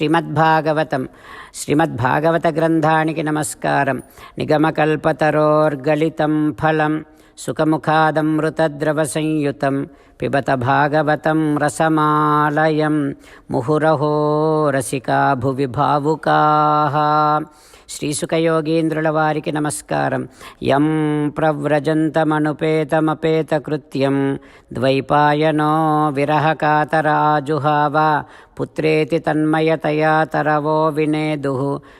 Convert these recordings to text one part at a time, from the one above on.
శ్రీమద్భాగవతం. శ్రీమద్భాగవత గ్రంథానికి నమస్కారం. నిగమకల్పతరోర్గలితం ఫలం. సుఖముఖాదమృతద్రవసంయుతం పిబత భాగవతం రసమాలయం ముహురహో రసికా భువి భావుకాః శ్రీసుఖయోగీంద్రుల వారికి నమస్కారం. యం ప్రవ్రజంతమనుపేతమపేతకృత్యం ద్వైపాయనో విరహకాతరాజుహావ పుత్రేతి తన్మయతయా తరవో వినేదు.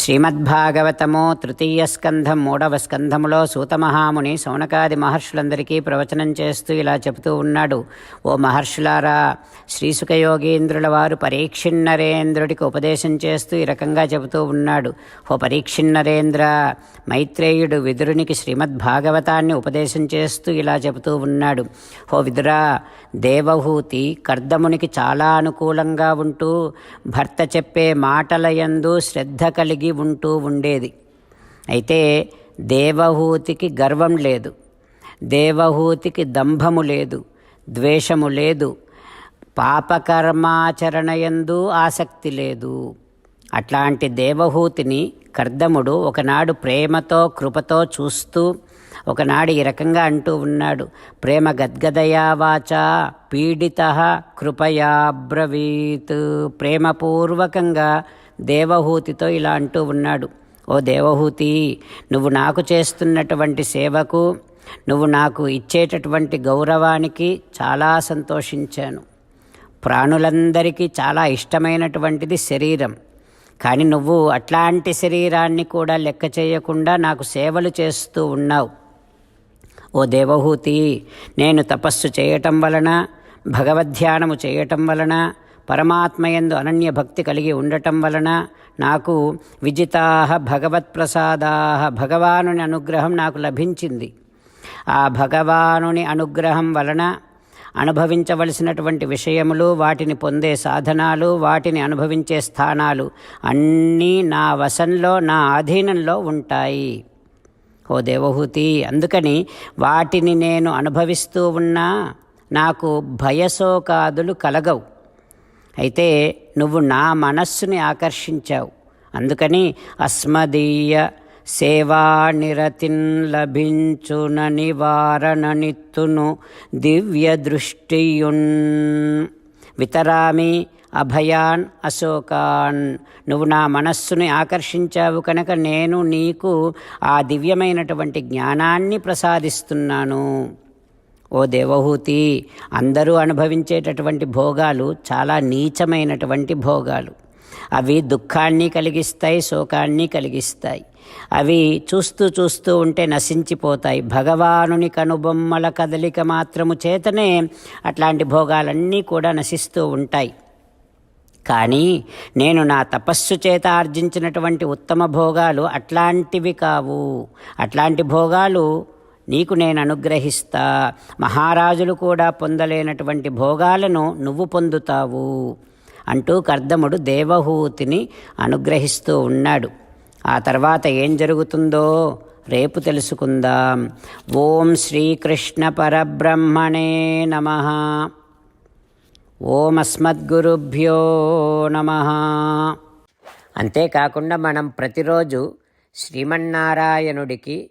శ్రీమద్భాగవతము తృతీయ స్కంధం మూడవ స్కంధములో సూతమహాముని సౌనకాది మహర్షులందరికీ ప్రవచనం చేస్తూ ఇలా చెబుతూ ఉన్నాడు. ఓ మహర్షులారా శ్రీసుఖయోగీంద్రుల వారు పరీక్షిన్నరేంద్రుడికి ఉపదేశం చేస్తూ ఈ రకంగా చెబుతూ ఉన్నాడు. ఓ పరీక్షిన్నరేంద్ర మైత్రేయుడు విదురునికి శ్రీమద్భాగవతాన్ని ఉపదేశం చేస్తూ ఇలా చెబుతూ ఉన్నాడు. ఓ విదురా దేవహూతి కర్దమునికి చాలా అనుకూలంగా ఉంటూ భర్త చెప్పే మాటలయందు శ్రద్ధ కలిగి ఉంటూ ఉండేది. అయితే దేవహూతికి గర్వం లేదు. దేవహూతికి దంభము లేదు. ద్వేషము లేదు. పాపకర్మాచరణయందు ఆసక్తి లేదు. అట్లాంటి దేవహూతిని కర్దముడు ఒకనాడు ప్రేమతో కృపతో చూస్తూ ఒకనాడు ఈ రకంగా అంటూ ఉన్నాడు. ప్రేమ గద్గదయా వాచ పీడిత కృపయా బ్రవీత్. ప్రేమపూర్వకంగా దేవహూతితో ఇలా అంటూ ఉన్నాడు ఓ దేవహూతి నువ్వు నాకు చేస్తున్నటువంటి సేవకు నువ్వు నాకు ఇచ్చేటటువంటి గౌరవానికి చాలా సంతోషించాను. ప్రాణులందరికీ చాలా ఇష్టమైనటువంటిది శరీరం. కానీ నువ్వు అట్లాంటి శరీరాన్ని కూడా లెక్క చేయకుండా నాకు సేవలు చేస్తూ ఉన్నావు. ఓ దేవహూతి నేను తపస్సు చేయటం వలన భగవద్ధ్యానము చేయటం వలన పరమాత్మయందు అనన్య భక్తి కలిగి ఉండటం వలన నాకు విజితా భగవత్ప్రసాదా భగవానుని అనుగ్రహం నాకు లభించింది. ఆ భగవానుని అనుగ్రహం వలన అనుభవించవలసినటువంటి విషయములు వాటిని పొందే సాధనాలు వాటిని అనుభవించే స్థానాలు అన్నీ నా వశంలో నా ఆధీనంలో ఉంటాయి. ఓ దేవహూతి అందుకని వాటిని నేను అనుభవిస్తూ ఉన్నా నాకు భయసోకాదులు కలగవు. అయితే నువ్వు నా మనస్సుని ఆకర్షించావు. అందుకని అస్మదీయ సేవానిరతిన్ లభించున నివారణ నిత్తును దివ్య దృష్టియున్ వితరామి అభయాన్ అశోకాన్ నువ్వు నా మనస్సుని ఆకర్షించావు కనుక నేను నీకు ఆ దివ్యమైనటువంటి జ్ఞానాన్ని ప్రసాదిస్తున్నాను. ఓ దేవహూతి అందరూ అనుభవించేటటువంటి భోగాలు చాలా నీచమైనటువంటి భోగాలు. అవి దుఃఖాన్ని కలిగిస్తాయి శోకాన్ని కలిగిస్తాయి. అవి చూస్తూ చూస్తూ ఉంటే నశించిపోతాయి. భగవానుని కనుబొమ్మల కదలిక మాత్రము చేతనే అట్లాంటి భోగాలన్నీ కూడా నశిస్తూ ఉంటాయి. కానీ నేను నా తపస్సు చేత ఆర్జించినటువంటి ఉత్తమ భోగాలు అట్లాంటివి కావు. అట్లాంటి భోగాలు నీకు నేను అనుగ్రహిస్తా మహారాజులు కూడా పొందలేనటువంటి భోగాలను నువ్వు పొందుతావు అంటూ కర్దముడు దేవహూతిని అనుగ్రహిస్తూ ఉన్నాడు. ఆ తర్వాత ఏం జరుగుతుందో రేపు తెలుసుకుందాం. ఓం శ్రీకృష్ణ పరబ్రహ్మణే నమ. ఓం అస్మద్గురుభ్యో నమ. అంతేకాకుండా మనం ప్రతిరోజు శ్రీమన్నారాయణుడికి